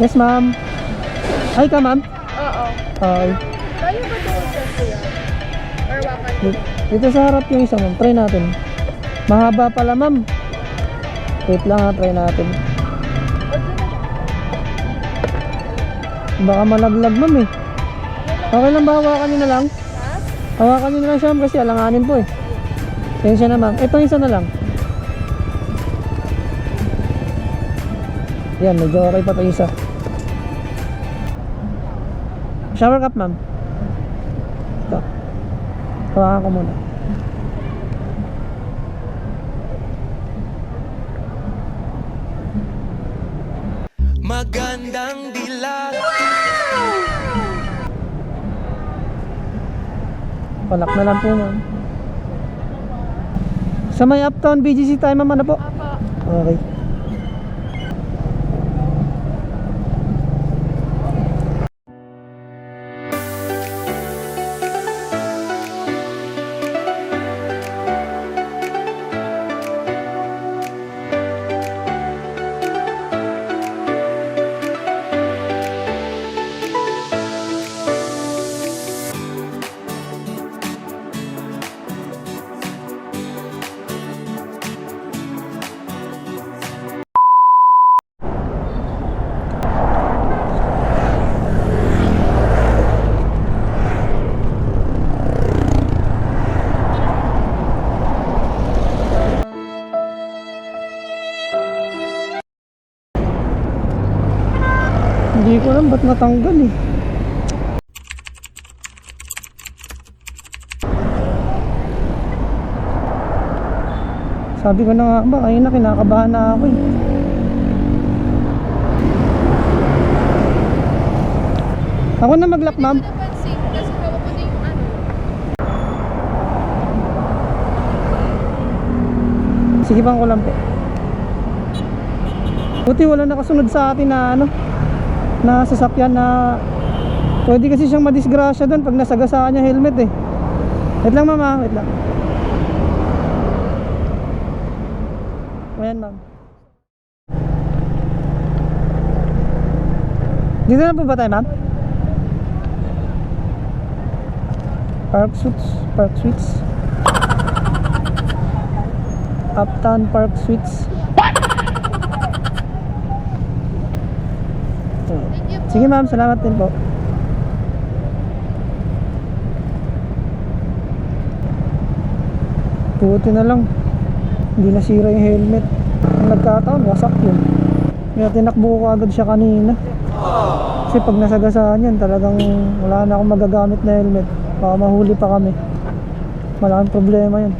Yes, ma'am. Ay ka, ma'am. Oo. Ay. Kaya ba ito sa kuya? Or wakan Dito, sa harap yung isa, ma'am. Try natin. Mahaba pala, ma'am. Wait lang ha, try natin. Baka malaglag, ma'am eh. Okay lang ba hawakan nyo na lang? Ha? Hawakan nyo na lang siya, ma'am, kasi alanganin po eh. Tensya na, ma'am. Ito isa na lang. Yan, medyo okay pa ito isa. Shower cup, ma'am. Ito. Hawakan ko muna. Magandang dilag Palak na lang po, ma'am. Sa may uptown BGC tayo, ma'am, ano po? Apa. Okay. Hindi ko alam ba't natanggal eh. Sabi ko na nga ba, kanina kinakabahan na ako eh. Ako na mag-lock ma'am. Na ano. Sige bang ko lang po. Buti wala nakasunod sa atin na ano na sasakyan na pwede kasi siyang madisgrasya doon pag nasagasaan niya helmet eh. Wait lang mama, wait lang. Ayan ma'am. Dito na po ba tayo ma'am? Park Suites, Park Suites. Uptown Park Suites. Sige ma'am, salamat din po. Buti na lang. Hindi nasira yung helmet. Ang nagkataon, wasak yun. Kaya tinakbo ko agad siya kanina. Kasi pag nasagasaan yan, talagang wala na akong magagamit na helmet. Baka mahuli pa kami. Malaking problema yun.